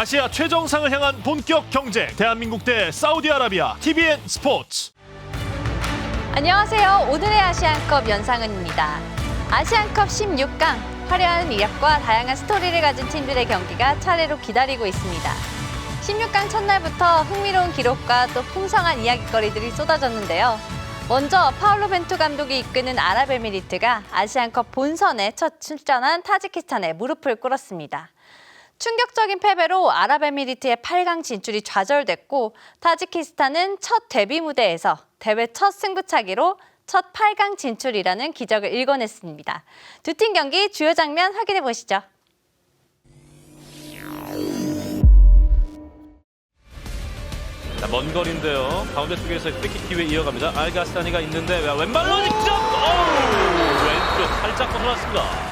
아시아 최정상을 향한 본격 경쟁 대한민국 대 사우디아라비아 TVN 스포츠 안녕하세요. 오늘의 아시안컵 연상은입니다. 아시안컵 16강 화려한 이력과 다양한 스토리를 가진 팀들의 경기가 차례로 기다리고 있습니다. 16강 첫날부터 흥미로운 기록과 또 풍성한 이야기거리들이 쏟아졌는데요. 먼저 파울로 벤투 감독이 이끄는 아랍에미리트가 아시안컵 본선에 첫 출전한 타지키스탄에 무릎을 꿇었습니다. 충격적인 패배로 아랍에미리트의 8강 진출이 좌절됐고 타지키스탄은 첫 데뷔 무대에서 대회 첫 승부차기로 첫 8강 진출이라는 기적을 일궈냈습니다. 두 팀 경기 주요 장면 확인해 보시죠. 자, 먼 거리인데요. 가운데 쪽에서 프리킥 기회 이어갑니다. 알가스타니가 있는데 왼발로 직접 왼쪽 살짝 벗어났습니다.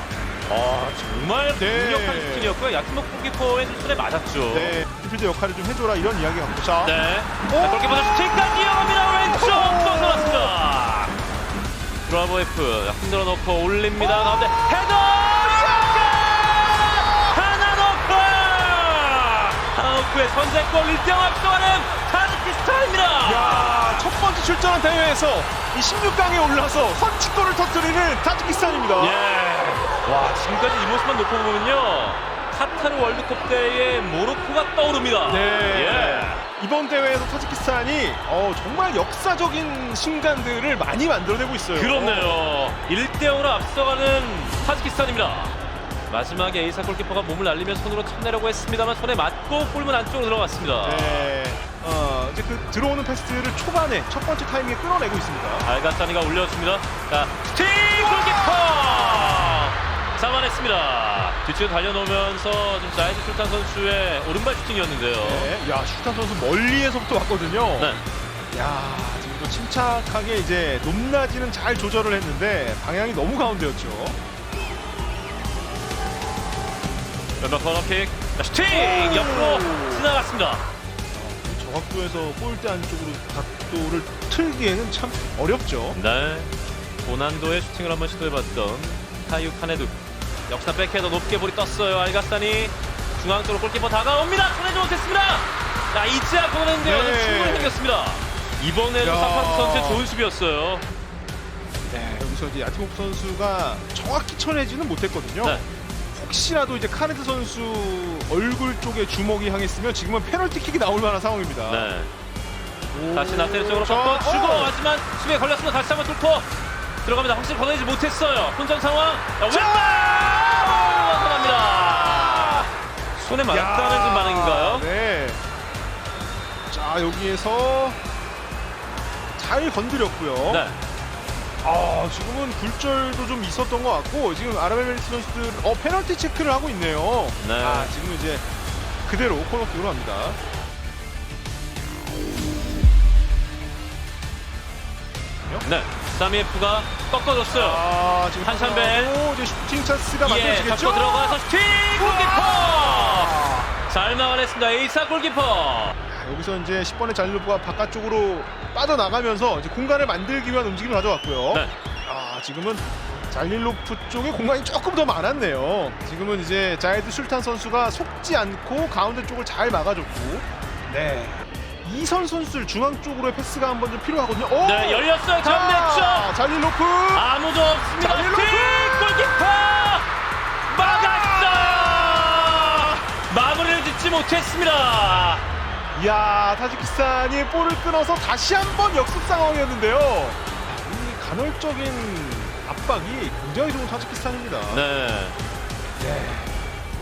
아 정말 네. 강력한 슈팅이었고요. 야키모 골키퍼의 손에 맞았죠. 네, 필드 역할을 좀 해줘라 이런 이야기가 갑니다. 자, 네. 자, 골키퍼 슈팅까지 이어갑니다. 왼쪽 벗어났습니다. 브라보 F 자, 흔들어 놓고 올립니다. 가운데 헤더! 하나 넣고! 하나 넣고의 선제골 1대0 앞서가는 타지키스탄입니다. 야, 첫 번째 출전한 대회에서 이 16강에 올라서 선취골을 터뜨리는 타지키스탄입니다. 예. 와, 지금까지 이 모습만 놓고 보면요. 카타르 월드컵 때의 모로코가 떠오릅니다. 네. 예. 이번 대회에서 타지키스탄이 어, 정말 역사적인 순간들을 많이 만들어내고 있어요. 그렇네요. 1대 0으로 앞서가는 타지키스탄입니다. 마지막에 에이사 골키퍼가 몸을 날리며 손으로 쳐내려고 했습니다만 손에 맞고 골문 안쪽으로 들어갔습니다. 네, 어, 이제 그 들어오는 패스를 초반에 첫 번째 타이밍에 끌어내고 있습니다. 알가타니가 올려줍니다. 자, 스팅 골키퍼! 잡아냈습니다. 뒤쪽에 달려놓으면서 좀 자이드 술탄 선수의 오른발 슈팅이었는데요. 네, 야, 슈탄 선수 멀리에서부터 왔거든요. 네. 야, 지금도 침착하게 이제 높낮이는 잘 조절을 했는데 방향이 너무 가운데였죠. 왼발 코너킥. 자, 슈팅! 옆으로 지나갔습니다. 저 각도에서 골대 안쪽으로 각도를 틀기에는 참 어렵죠. 네. 고난도의 슈팅을 한번 시도해봤던 타이유 카네두. 역사 백헤더 높게 볼이 떴어요. 알가스탄이 중앙 쪽으로 골키퍼 다가옵니다. 쳐내지 못했습니다. 자, 이지아 보는데요. 네. 충분히 생겼습니다. 이번에도 야. 사파스 선수의 좋은 수비였어요. 네, 여기서 이제 야티모프 선수가 정확히 쳐내지는 못했거든요. 네. 혹시라도 이제 카네드 선수 얼굴 쪽에 주먹이 향했으면 지금은 페널티킥이 나올 만한 상황입니다. 네. 다시 나테르 쪽으로 자, 꺾어 주고 어. 하지만 수비에 걸렸습니다. 다시 한번 뚫고 들어갑니다. 확실히 걷어내지 못했어요. 혼전 상황. 자! 왼발 손에 맞았다는 야, 좀 반응인가요? 네. 자, 여기에서 잘 건드렸고요. 네. 아, 지금은 굴절도 좀 있었던 것 같고 지금 아랍에미리트 선수들 어 페널티 체크를 하고 있네요. 네. 아, 지금 이제 그대로 코너킥으로 합니다. 네. 사미에프가 꺾어줬어요. 아, 지금 한산벨. 오, 이제 슈팅 찬스가 예, 만들어지겠죠? 잡고 들어가서 슈팅 골키퍼! 아, 잘 막아냈습니다. 에이사 골키퍼. 여기서 이제 10번의 잔루프가 바깥쪽으로 빠져나가면서 이제 공간을 만들기 위한 움직임을 가져왔고요. 네. 아, 지금은 잘릴로프 쪽에 공간이 조금 더 많았네요. 지금은 이제 자이드 술탄 선수가 속지 않고 가운데 쪽을 잘 막아줬고, 네. 이선 선수를 중앙 쪽으로의 패스가 한번 좀 필요하거든요. 오! 네, 열렸어요. 가운데 쪽. 잘릴로프! 아무도 없습니다. 슈팅 골키퍼! 짓지 못했습니다. 이야, 타지키스탄이 볼을 끊어서 다시 한번 역습 상황이었는데요. 이 간헐적인 압박이 굉장히 좋은 타지키스탄입니다. 네.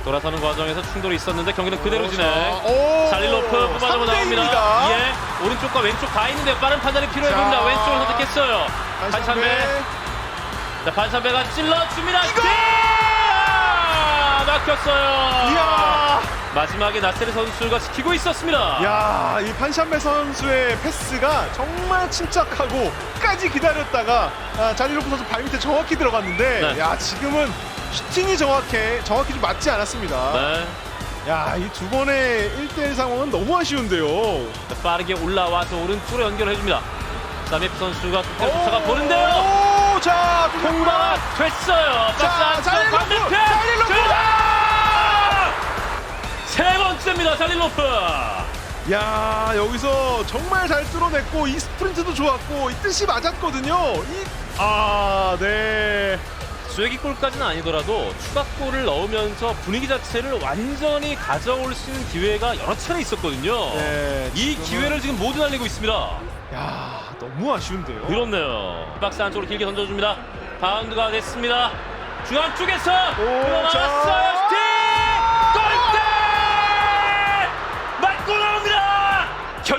돌아서는 과정에서 충돌이 있었는데 경기는 그대로 진행. 오, 잘릴로프 뽑아내고 3대 나옵니다. 예, 오른쪽과 왼쪽 다 있는데 빠른 판단이 필요해 자. 보입니다. 왼쪽을 선택했어요. 반찬배. 반찬배. 자, 반찬배가 찔러줍니다. 이거! 띵! 아, 막혔어요. 이야, 마지막에 나세르 선수가 지키고 있었습니다. 야, 이 판샴베 선수의 패스가 정말 침착하고 끝까지 기다렸다가 아, 자리로프 선수 발 밑에 정확히 들어갔는데, 네. 야, 지금은 슈팅이 정확해, 정확히 좀 맞지 않았습니다. 네. 야, 이 두 번의 1대1 상황은 너무 아쉬운데요. 자, 빠르게 올라와서 오른쪽으로 연결해줍니다. 사미프 선수가 끝까지 쫓아가 보는데요. 오, 자, 통과가 됐어요. 박스 자, 안쪽 자일로프! 반대편! 자일로프! 들어가! 세 번째입니다. 잘릴로프. 야 여기서 정말 잘 뚫어냈고 이 스프린트도 좋았고 이 뜻이 맞았거든요. 이아네 쐐기골까지는 아니더라도 추가골을 넣으면서 분위기 자체를 완전히 가져올 수 있는 기회가 여러 차례 있었거든요. 네, 이 지금은- 기회를 지금 모두 날리고 있습니다. 야 너무 아쉬운데요. 그렇네요. 박스 안쪽으로 길게 던져줍니다. 바운드가 됐습니다. 중앙 쪽에서 오, 들어나왔어요.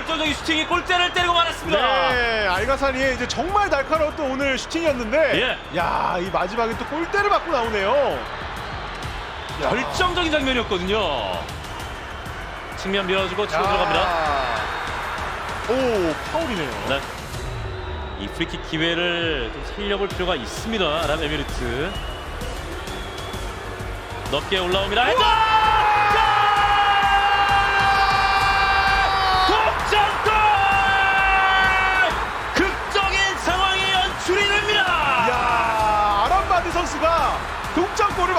결정적인 슈팅이 골대를 때리고 말았습니다. 네, 알가사니의 이제 정말 날카로웠던 오늘 슈팅이었는데, 예. 야, 이 마지막에 또 골대를 맞고 나오네요. 야. 결정적인 장면이었거든요. 측면 밀어주고 치고 야. 들어갑니다. 오, 파울이네요. 네. 이 프리킥 기회를 좀 살려볼 필요가 있습니다. 아랍에미리트. 높게 올라옵니다. 헤더!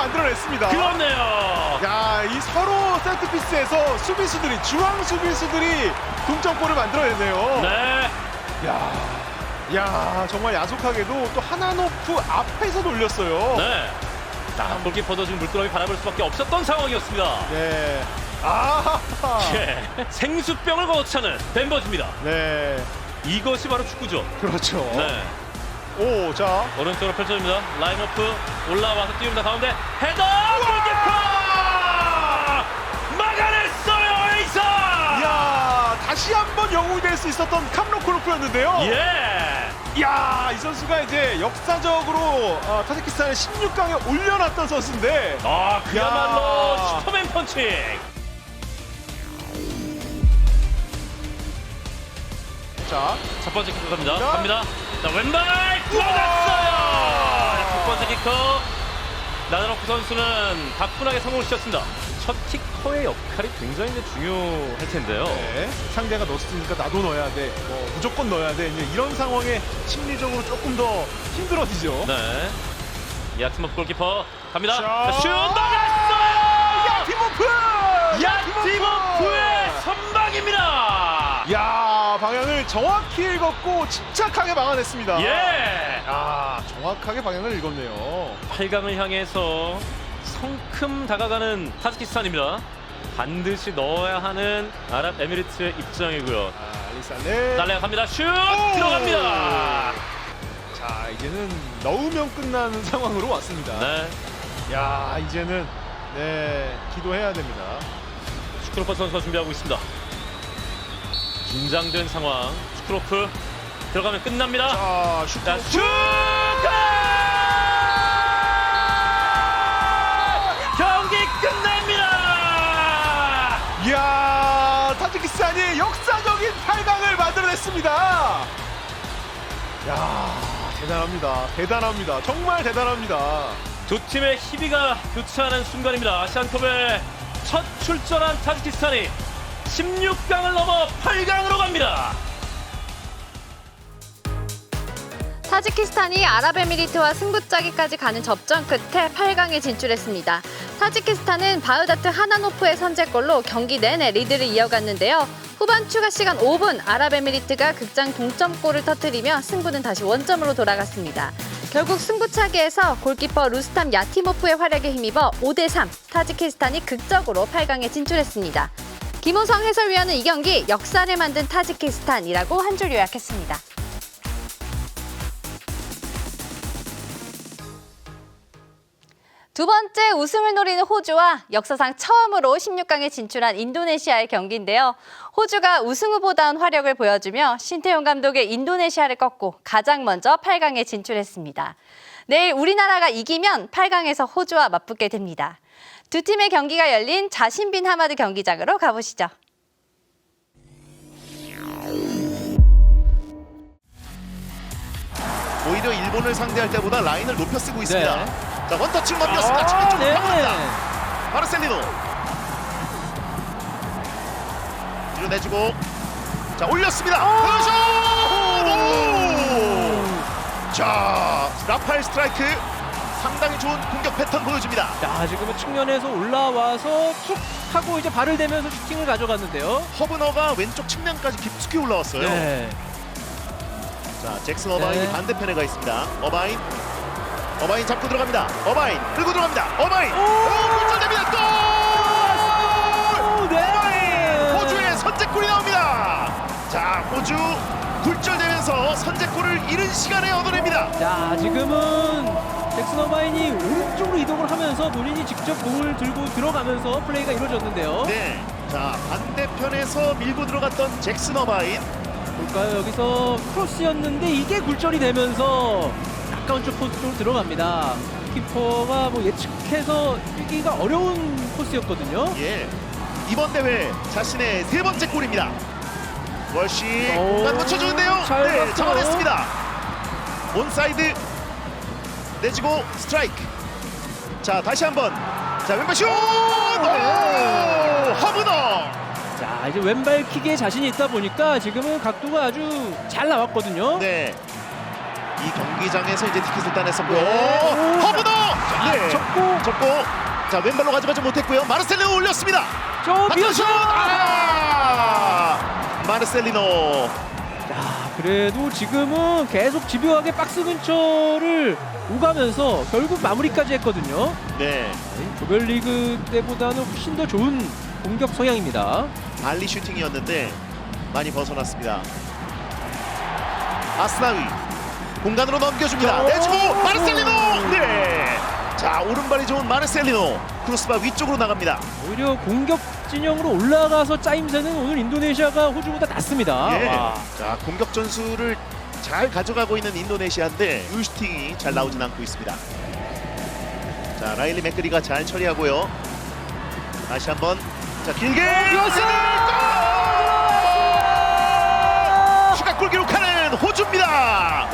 만들어냈습니다. 그렇네요. 야, 이 서로 세트피스에서 수비수들이 중앙 수비수들이 동점골을 만들어냈네요. 네. 야, 야, 정말 야속하게도 또 하나노프 앞에서 돌렸어요. 네. 자, 골키퍼도 지금 물끄러미 바라볼 수밖에 없었던 상황이었습니다. 네. 아, 예. 생수병을 거쳐는 벤버즈입니다. 네, 이것이 바로 축구죠. 그렇죠. 네. 오, 자, 오른쪽으로 펼쳐줍니다. 라인 오프 올라와서 띄웁니다. 가운데 헤더 골키퍼 막아냈어요 에이사. 야, 다시 한번 영웅이 될 수 있었던 캄로코르프였는데요. 예. 야, 이 선수가 이제 역사적으로 어, 타지키스탄을 16강에 올려놨던 선수인데, 아 그야말로 야. 슈퍼맨 펀치. 자, 첫 번째 키커 갑니다. 자. 갑니다. 자 왼발 들어갔어요. 첫 번째 키커 나다노프 선수는 가뿐하게 성공을 시켰습니다. 첫 키커의 역할이 굉장히 이제 중요할 텐데요. 네, 상대가 넣었으니까 나도 넣어야 돼, 뭐 무조건 넣어야 돼. 이제 이런 상황에 심리적으로 조금 더 힘들어지죠. 네. 야티모프 골키퍼 갑니다. 자. 자, 슛 막았어요. 야티모프! 야티모프 방향을 정확히 읽었고 침착하게 막아냈습니다. 예. 아, 정확하게 방향을 읽었네요. 8강을 향해서 성큼 다가가는 타지키스탄입니다. 반드시 넣어야 하는 아랍에미리트의 입장이고요. 아, 알리살레. 날레가 갑니다. 슛 오! 들어갑니다. 자, 이제는 넣으면 끝나는 상황으로 왔습니다. 네. 야, 이제는 네, 기도해야 됩니다. 슈크로프 선수가 준비하고 있습니다. 긴장된 상황. 슈크로프 들어가면 끝납니다. 자, 슈트. 자, 슈 경기 끝납니다. 이야, 타지키스탄이 역사적인 8강을 만들어냈습니다. 야, 대단합니다. 대단합니다. 정말 대단합니다. 두 팀의 희비가 교차하는 순간입니다. 아시안컵에 첫 출전한 타지키스탄이 16강을 넘어 8강으로 갑니다. 타지키스탄이 아랍에미리트와 승부짜기까지 가는 접전 끝에 8강에 진출했습니다. 타지키스탄은 바흐다트 하나노프의 선제골로 경기 내내 리드를 이어갔는데요. 후반 추가 시간 5분 아랍에미리트가 극장 동점골을 터뜨리며 승부는 다시 원점으로 돌아갔습니다. 결국 승부차기에서 골키퍼 루스탐 야티모프의 활약에 힘입어 5대3 타지키스탄이 극적으로 8강에 진출했습니다. 김호성 해설위원은 이 경기 역사를 만든 타지키스탄이라고 한 줄 요약했습니다. 두 번째 우승을 노리는 호주와 역사상 처음으로 16강에 진출한 인도네시아의 경기인데요. 호주가 우승 후보다운 화력을 보여주며 신태용 감독의 인도네시아를 꺾고 가장 먼저 8강에 진출했습니다. 내일 우리나라가 이기면 8강에서 호주와 맞붙게 됩니다. 두 팀의 경기가 열린 자신빈 하마드 경기장으로 가보시죠. 오히려 일본을 상대할 때보다 라인을 높여 쓰고 있습니다. 네. 자 원터치 넘겼습니다. 측면 쪽으로 갑니다. 마르셀리노 뒤로 내주고 자 올렸습니다. 오! 자 라파엘 스트라이크 상당히 좋은 공격 패턴 보여줍니다. 자, 지금은 측면에서 올라와서 툭 하고 이제 발을 대면서 슈팅을 가져갔는데요. 허브너가 왼쪽 측면까지 깊숙이 올라왔어요. 네. 자, 잭슨 어바인이 네. 반대편에 가 있습니다. 어바인. 어바인 잡고 들어갑니다. 어바인 끌고 들어갑니다. 어바인. 오, 골절됩니다. 골! 오, 네. 호주의 선제골이 나옵니다. 자, 호주 굴절되면서 선제골 을 이른 시간에 얻어냅니다. 자, 지금은 잭슨 어바인이 오른쪽으로 이동을 하면서 본인이 직접 공을 들고 들어가면서 플레이가 이루어졌는데요. 네. 자, 반대편에서 밀고 들어갔던 잭슨 어바인. 볼까요? 여기서 크로스였는데 이게 굴절이 되면서 가까운 쪽 코스 쪽으로 들어갑니다. 키퍼가 뭐 예측해서 뛰기가 어려운 코스였거든요. 예. 이번 대회 자신의 세 번째 골입니다. 월시 오, 공간 붙여주는데요. 잘 네. 잡아냈습니다. 온사이드 내지고 스트라이크. 자 다시 한번. 자 왼발 슛. 오! 허브너. 자, 이제 왼발 킥에 자신이 있다 보니까 지금은 각도가 아주 잘 나왔거든요. 네. 이 경기장에서 이제 티켓을 따냈었고요. 네. 허브너. 네. 접고 접고. 자 왼발로 가져가지 못했고요. 마르셀로 올렸습니다. 저. 미어슛! 아! 마르셀리노. 자, 그래도 지금은 계속 집요하게 박스 근처를 오가면서 결국 마무리까지 했거든요. 네. 조별리그 때보다는 훨씬 더 좋은 공격 성향입니다. 발리 슈팅이었는데 많이 벗어났습니다. 아스나위 공간으로 넘겨줍니다. 오! 내주고 마르셀리노. 네. 자 오른발이 좋은 마르셀리노 크로스바 위쪽으로 나갑니다. 오히려 공격 진영으로 올라가서 짜임새는 오늘 인도네시아가 호주보다 낫습니다. 예. 와. 자 공격 전술을 잘 가져가고 있는 인도네시아인데 이 슈팅이 잘 나오진 않고 있습니다. 자 라일리 맥그리가 잘 처리하고요. 다시 한번 자 길게 이것은! 골! 추가골 기록하는 호주입니다.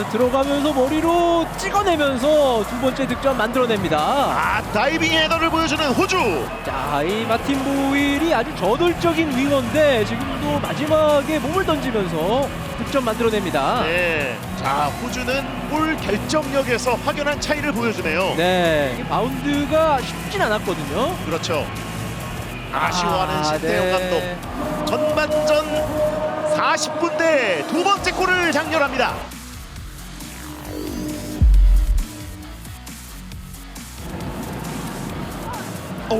아, 들어가면서 머리로 찍어내면서 두 번째 득점 만들어냅니다. 아 다이빙 헤더를 보여주는 호주. 자, 이 마틴 보일이 아주 저돌적인 윙어인데 지금도 마지막에 몸을 던지면서 득점 만들어냅니다. 네. 자 호주는 골 결정력에서 확연한 차이를 보여주네요. 네, 이 바운드가 쉽진 않았거든요. 그렇죠. 아쉬워하는 아, 신태용 네. 감독. 전반전 40분 대 두 번째 골을 장렬합니다. 오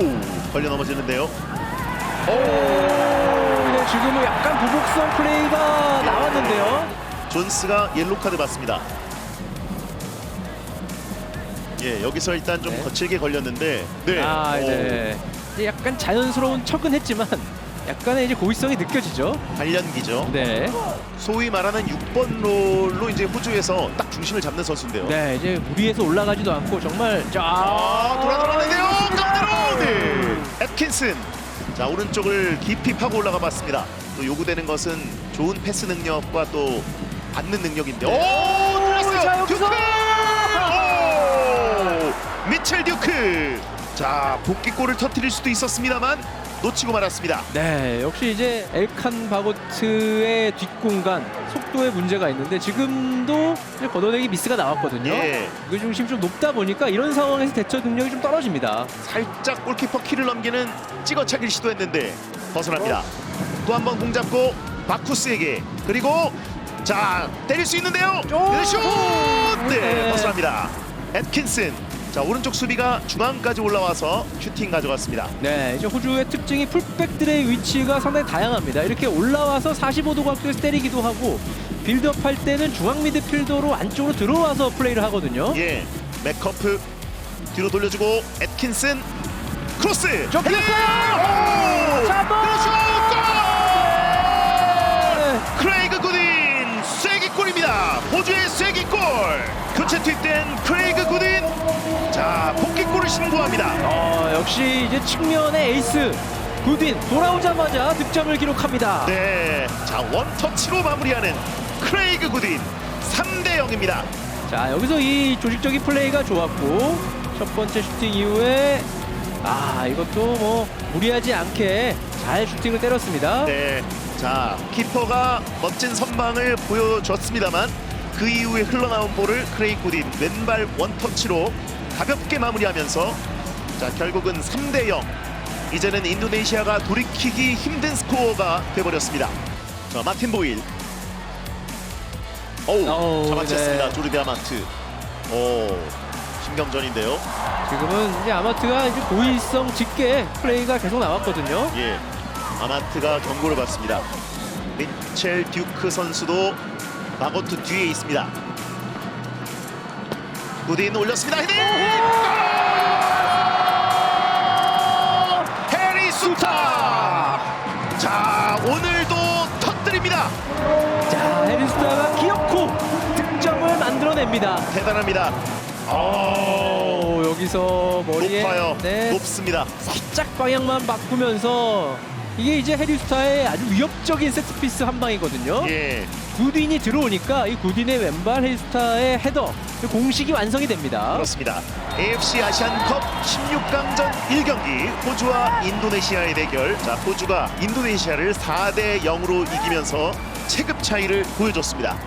걸려 넘어지는데요. 네, 지금은 약간 보복성 플레이가 나왔는데요. 존스가 옐로 카드 받습니다. 예 여기서 일단 좀 네. 거칠게 걸렸는데 네. 아, 오, 네. 이제 약간 자연스러운 척은 했지만 약간의 이제 고의성이 느껴지죠. 단련기죠. 네. 소위 말하는 6번 롤로 이제 호주에서 딱 중심을 잡는 선수인데요. 네, 이제 무리해서 올라가지도 않고 정말 자, 아, 돌아 들어가는데요. 에트킨슨. 자, 오른쪽을 깊이 파고 올라가 봤습니다. 또 요구되는 것은 좋은 패스 능력과 또 받는 능력인데. 오, 자, 들렸어요. 여기서! 듀크. 오! 미첼 듀크. 자, 복귀골을 터뜨릴 수도 있었습니다만 놓치고 말았습니다. 네, 역시 이제 엘칸 바고트의 뒷공간 속도에 문제가 있는데 지금도 이제 걷어내기 미스가 나왔거든요. 예. 그 중심 좀 높다 보니까 이런 상황에서 대처 능력이 좀 떨어집니다. 살짝 골키퍼 키를 넘기는 찍어차기를 시도했는데 벗어납니다. 또 한 번 공 잡고 바쿠스에게 그리고 자 때릴 수 있는데요. 오! 슛! 네 네. 벗어납니다. 에트킨슨 자 오른쪽 수비가 중앙까지 올라와서 슈팅 가져갔습니다. 네, 이제 호주의 특징이 풀백들의 위치가 상당히 다양합니다. 이렇게 올라와서 45도 각도에서 때리기도 하고 빌드업 할 때는 중앙 미드필더로 안쪽으로 들어와서 플레이를 하거든요. 예 맥커프 뒤로 돌려주고 에트킨슨 크로스! 그리고 슛! 골! 크레이그 구딘 쐐기골입니다. 호주의 쐐기골. 교체 투입된 크레이그 구딘. 자 복귀골을 신고합니다. 어, 역시 이제 측면의 에이스 구딘 돌아오자마자 득점을 기록합니다. 네, 자 원터치로 마무리하는 크레이그 구딘 3대 0입니다. 자 여기서 이 조직적인 플레이가 좋았고 첫 번째 슈팅 이후에 아 이것도 뭐 무리하지 않게 잘 슈팅을 때렸습니다. 네, 자 키퍼가 멋진 선방을 보여줬습니다만 그 이후에 흘러나온 볼을 크레이 구딘 왼발 원터치로 가볍게 마무리하면서 자 결국은 3대 0. 이제는 인도네시아가 돌이키기 힘든 스코어가 돼버렸습니다. 자 마틴 보일. 어우 어우, 잡아챘습니다. 네. 조르디 아마트. 오 신경전인데요. 지금은 이제 아마트가 이제 고의성 짙게 플레이가 계속 나왔거든요. 예, 아마트가 경고를 받습니다. 미첼 듀크 선수도 마고트 뒤에 있습니다. 구딘 올렸습니다. 헤딩! 골! 해리 수타! 자, 오늘도 터뜨립니다. 자, 해리스타가 기어코 득점을 만들어냅니다. 대단합니다. 오, 여기서 머리에 높아요. 네, 높습니다. 살짝 방향만 바꾸면서 이게 이제 해리스타의 아주 위협적인 세트피스 한 방이거든요. 예, 구딘이 들어오니까 이 구딘의 왼발 해리스타의 헤더 공식이 완성이 됩니다. 그렇습니다. AFC 아시안컵 16강전 1경기 호주와 인도네시아의 대결. 자, 호주가 인도네시아를 4대 0으로 이기면서 체급 차이를 보여줬습니다.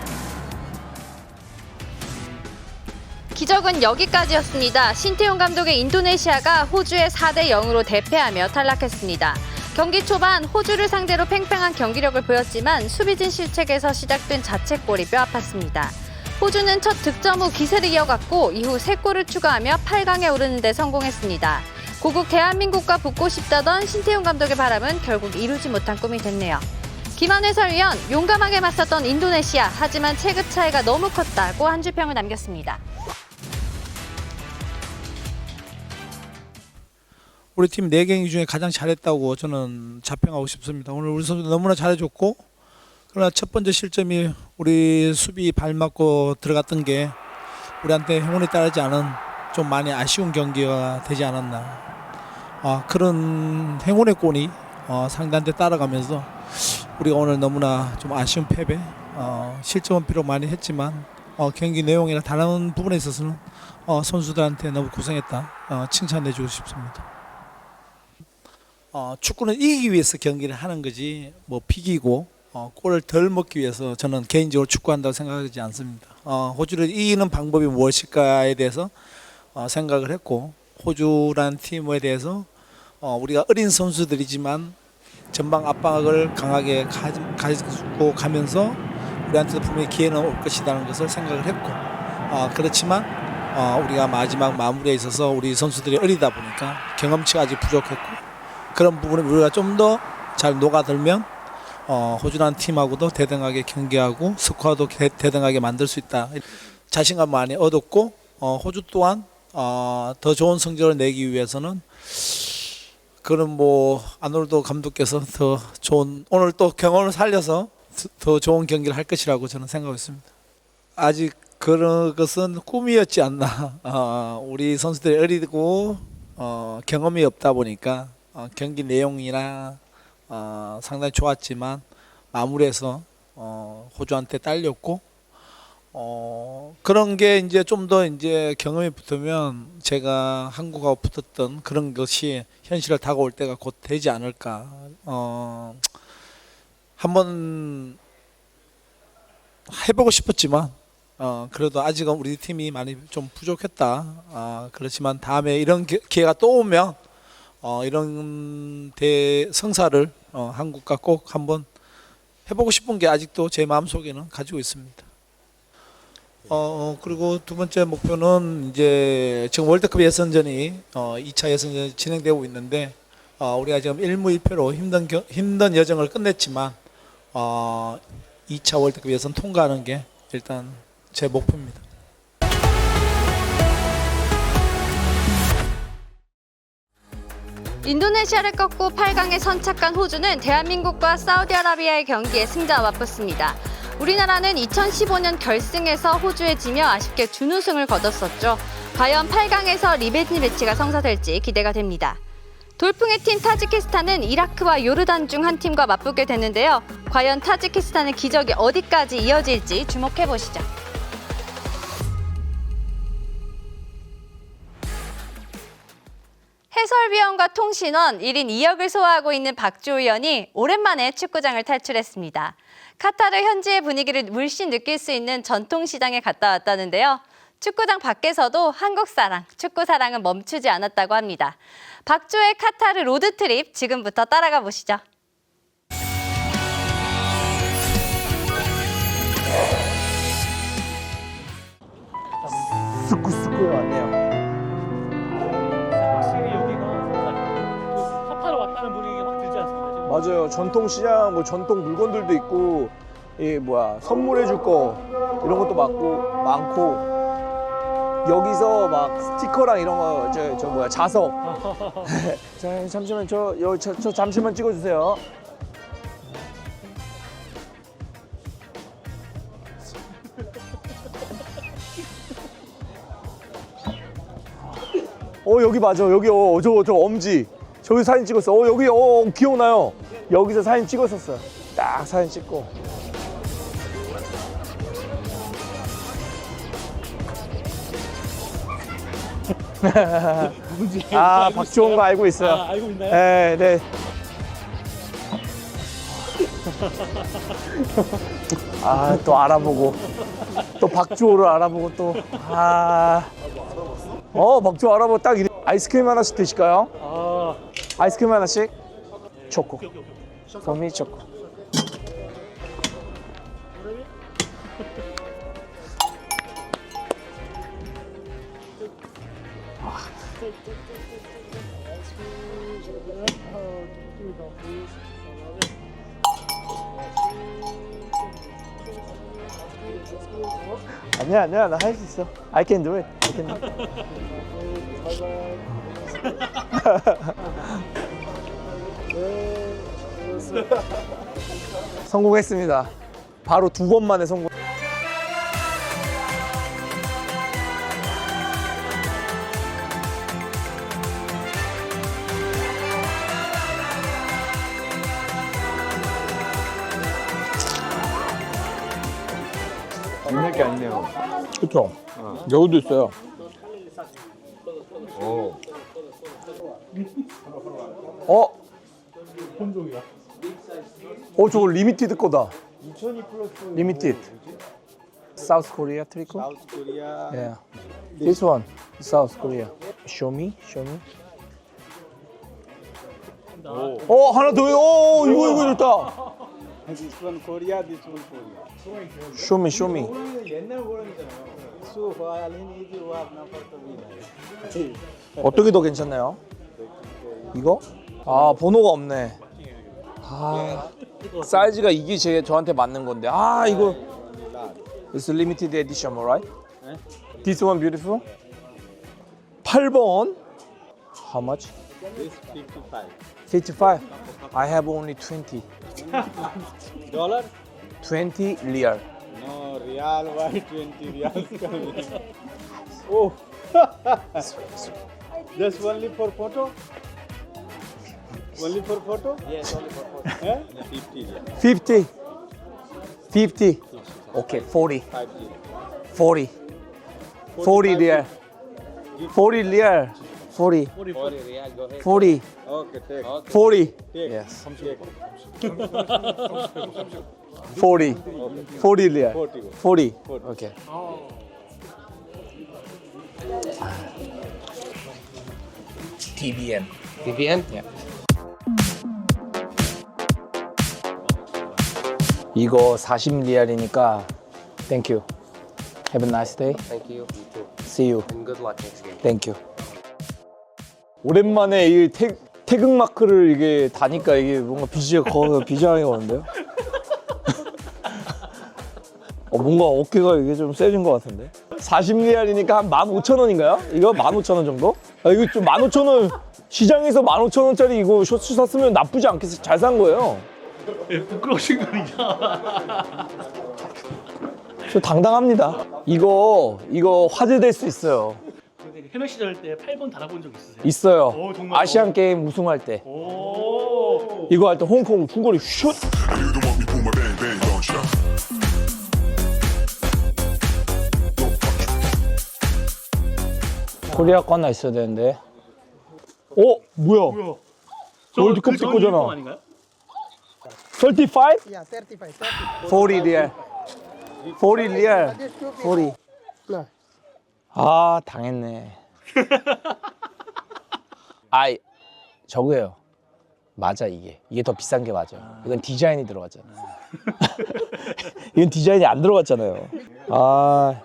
기적은 여기까지였습니다. 신태용 감독의 인도네시아가 호주에 4대 0으로 대패하며 탈락했습니다. 경기 초반 호주를 상대로 팽팽한 경기력을 보였지만 수비진 실책에서 시작된 자책골이 뼈아팠습니다. 호주는 첫 득점 후 기세를 이어갔고 이후 3골을 추가하며 8강에 오르는 데 성공했습니다. 고국 대한민국과 붙고 싶다던 신태용 감독의 바람은 결국 이루지 못한 꿈이 됐네요. 김한 해설위원 용감하게 맞섰던 인도네시아 하지만 체급 차이가 너무 컸다고 한 줄평을 남겼습니다. 우리 팀 4경기 중에 가장 잘했다고 저는 자평하고 싶습니다. 오늘 우리 선수 너무나 잘해줬고 그러나 첫 번째 실점이 우리 수비 발 맞고 들어갔던 게 우리한테 행운이 따르지 않은 좀 많이 아쉬운 경기가 되지 않았나. 아, 그런 행운의 골이 어, 상대한테 따라가면서 우리가 오늘 너무나 좀 아쉬운 패배, 어, 실점은 비록 많이 했지만 어, 경기 내용이나 다른 부분에 있어서는 어, 선수들한테 너무 고생했다. 어, 칭찬해주고 싶습니다. 어, 축구는 이기기 위해서 경기를 하는 거지 뭐 비기고 어, 골을 덜 먹기 위해서 저는 개인적으로 축구한다고 생각하지 않습니다. 어, 호주를 이기는 방법이 무엇일까에 대해서 어, 생각을 했고 호주란 팀에 대해서 어, 우리가 어린 선수들이지만 전방 압박을 강하게 가지, 가지고 가면서 우리한테도 분명히 기회는 올 것이라는 것을 생각을 했고 어, 그렇지만 어, 우리가 마지막 마무리에 있어서 우리 선수들이 어리다 보니까 경험치가 아직 부족했고 그런 부분을 우리가 좀 더 잘 녹아들면 어, 호주라는 팀하고도 대등하게 경기하고 스코어도 대, 대등하게 만들 수 있다. 자신감 많이 얻었고 어, 호주 또한 어, 더 좋은 성적을 내기 위해서는 그런 뭐 아놀도 감독께서 더 좋은 오늘 또 경험을 살려서 더- 더 좋은 경기를 할 것이라고 저는 생각하고 있습니다. 아직 그런 것은 꿈이었지 않나. 어, 우리 선수들이 어리고 어, 경험이 없다 보니까 어, 경기 내용이나 어, 상당히 좋았지만 마무리해서 어, 호주한테 딸렸고 어, 그런 게 이제 좀 더 이제 경험이 붙으면 제가 한국하고 붙었던 그런 것이 현실을 다가올 때가 곧 되지 않을까. 어, 한번 해보고 싶었지만 어, 그래도 아직은 우리 팀이 많이 좀 부족했다. 아, 그렇지만 다음에 이런 기- 기회가 또 오면 어, 이런 대 성사를 어, 한국과 꼭 한번 해보고 싶은 게 아직도 제 마음 속에는 가지고 있습니다. 어, 어, 그리고 두 번째 목표는 이제 지금 월드컵 예선전이 어, 2차 예선전이 진행되고 있는데 어, 우리가 지금 1무 1패로 힘든 겨, 힘든 여정을 끝냈지만 어, 2차 월드컵 예선 통과하는 게 일단 제 목표입니다. 인도네시아를 꺾고 8강에 선착한 호주는 대한민국과 사우디아라비아의 경기에 승자와 맞붙습니다. 우리나라는 2015년 결승에서 호주에 지며 아쉽게 준우승을 거뒀었죠. 과연 8강에서 리벤지 매치가 성사될지 기대가 됩니다. 돌풍의 팀 타지키스탄은 이라크와 요르단 중 한 팀과 맞붙게 됐는데요. 과연 타지키스탄의 기적이 어디까지 이어질지 주목해 보시죠. 해설위원과 통신원 1인 2역을 소화하고 있는 박주호 의원이 오랜만에 축구장을 탈출했습니다. 카타르 현지의 분위기를 물씬 느낄 수 있는 전통시장에 갔다 왔다는데요. 축구장 밖에서도 한국 사랑, 축구 사랑은 멈추지 않았다고 합니다. 박주호의 카타르 로드 트립 지금부터 따라가 보시죠. 스쿠스쿠에 왔네요. 맞아요. 전통 시장 뭐 전통 물건들도 있고 이 뭐야 선물해 줄 거 이런 것도 많고 많고 여기서 막 스티커랑 이런 거 저 저 뭐야 자석. 자 잠시만 저, 여, 저, 저 잠시만 찍어주세요. 어 여기 맞아 여기 어저저 엄지 저기 사진 찍었어 어 여기 어 기억나요 여기서 사진 찍었었어 딱 사진 찍고 아 박주원 거 알고 있어요 아, 알고 있나요? 네, 네. 아, 또 알아보고. 또 박주호를 알아보고 또. 아. 어, 박주호 알아보고 딱 이래. 아이스크림 하나씩 드실까요? 아, 아이스크림 하나씩? 초코. 소미 초코. 아니야, 아니야, 나 할 수 있어. I can do it. I can do it. 성공했습니다. 바로 두 번 만에 성공. 옛날 게 아니네요. 그렇죠. 여기도 있어요. 어? 어, 저거 리미티드 거다. 리미티드. South Korea 트리코? South Korea. Yeah. This one. South Korea. Show me. Show me. 어, 하나 더. 어, 이거 이거 좋다. This one Korea, this one Korea. Show me. Show me. So violin is was not for the winner. 어떻게 더 괜찮나요? 이거? 아 번호가 없네. 아 사이즈가 이게 제 저한테 맞는 건데. 아 이거. It's limited edition, alright? This one beautiful. 8번. How much? This 55. 55. I have only 20. Dollar? 20 real. No, real white 20 reals coming. oh. Just only for photo? Only for photo? Yes, only for photo. eh? 50 real. 50. 50. Okay, 40. 50. 40. 40 real. 40 real. 40. 40 real, go ahead. 40. Okay, take. Okay. 40. Take. Yes. Take. 40. 40 real. 40. 40. Okay. TBN. TBN? Yeah. 이거 40리알이니까 Thank you. Have a nice day. Thank you. You too. See you. And good luck next game. Thank you. 오랜만에 이 태, 태극 마크를 이게 다니까 이게 뭔가 비지 거 비장하게 오는데요. 어, 뭔가 어깨가 이게 좀 세진 것 같은데. 40리알이니까 한 15,000원인가요? 이거 15,000원 정도? 아, 이거 좀 15,000원 시장에서 15,000원짜리 이거 셔츠 샀으면 나쁘지 않겠어. 잘 산 거예요. 부끄러우신 거 아니죠? 저 당당합니다. 이거 이거 화제될 수 있어요. 현역 시절 때 8번 달아본 적 있으세요? 있어요. 오, 정말요? 아시안 게임 우승할 때. 오. 이거 할 때 홍콩 중거리 슛. 코리아 거 하나 있어야 되는데. 어 뭐야? 월드컵 찍고잖아. 35? Yeah, 35, 40 리얼. 40 리얼. 40. 아 당했네. 아이 저거예요. 맞아 이게 이게 더 비싼 게 맞아. 이건 디자인이 들어갔잖아. 이건 디자인이 안 들어갔잖아요. 아,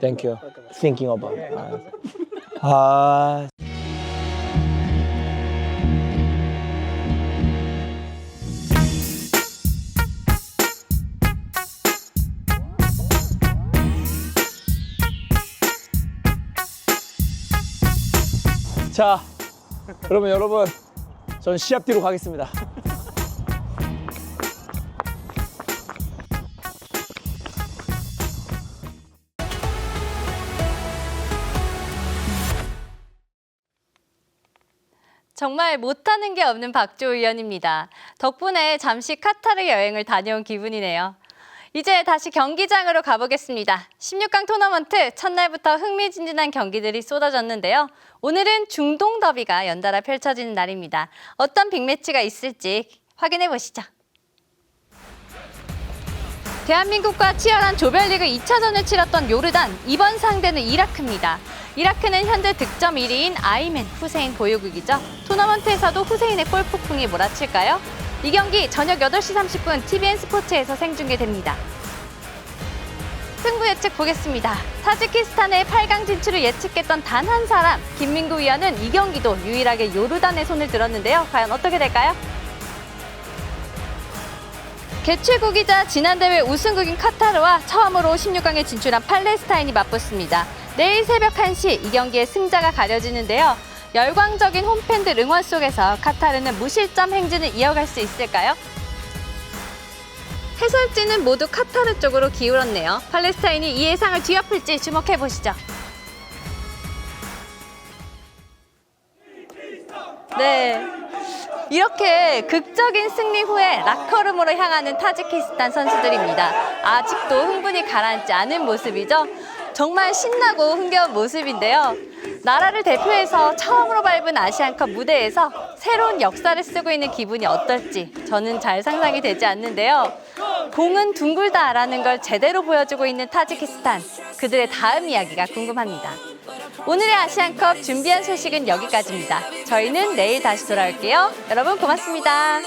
땡큐. Thinking about. 아. 자, 그러면 여러분, 전 시합 뒤로 가겠습니다. 정말 못하는 게 없는 박조 의원입니다. 덕분에 잠시 카타르 여행을 다녀온 기분이네요. 이제 다시 경기장으로 가보겠습니다. 16강 토너먼트 첫날부터 흥미진진한 경기들이 쏟아졌는데요. 오늘은 중동 더비가 연달아 펼쳐지는 날입니다. 어떤 빅매치가 있을지 확인해 보시죠. 대한민국과 치열한 조별리그 2차전을 치렀던 요르단, 이번 상대는 이라크입니다. 이라크는 현재 득점 1위인 아이맨 후세인 보유국이죠. 토너먼트에서도 후세인의 골폭풍이 몰아칠까요? 이 경기 저녁 8시 30분 TVN 스포츠에서 생중계됩니다. 승부 예측 보겠습니다. 타지키스탄의 8강 진출을 예측했던 단 한 사람, 김민구 위원은 이 경기도 유일하게 요르단의 손을 들었는데요. 과연 어떻게 될까요? 개최국이자 지난 대회 우승국인 카타르와 처음으로 16강에 진출한 팔레스타인이 맞붙습니다. 내일 새벽 1시 이 경기의 승자가 가려지는데요. 열광적인 홈팬들 응원 속에서 카타르는 무실점 행진을 이어갈 수 있을까요? 해설진은 모두 카타르 쪽으로 기울었네요. 팔레스타인이 이 예상을 뒤엎을지 주목해 보시죠. 네. 이렇게 극적인 승리 후에 라커룸으로 향하는 타지키스탄 선수들입니다. 아직도 흥분이 가라앉지 않은 모습이죠. 정말 신나고 흥겨운 모습인데요. 나라를 대표해서 처음으로 밟은 아시안컵 무대에서 새로운 역사를 쓰고 있는 기분이 어떨지 저는 잘 상상이 되지 않는데요. 공은 둥글다라는 걸 제대로 보여주고 있는 타지키스탄. 그들의 다음 이야기가 궁금합니다. 오늘의 아시안컵 준비한 소식은 여기까지입니다. 저희는 내일 다시 돌아올게요. 여러분 고맙습니다.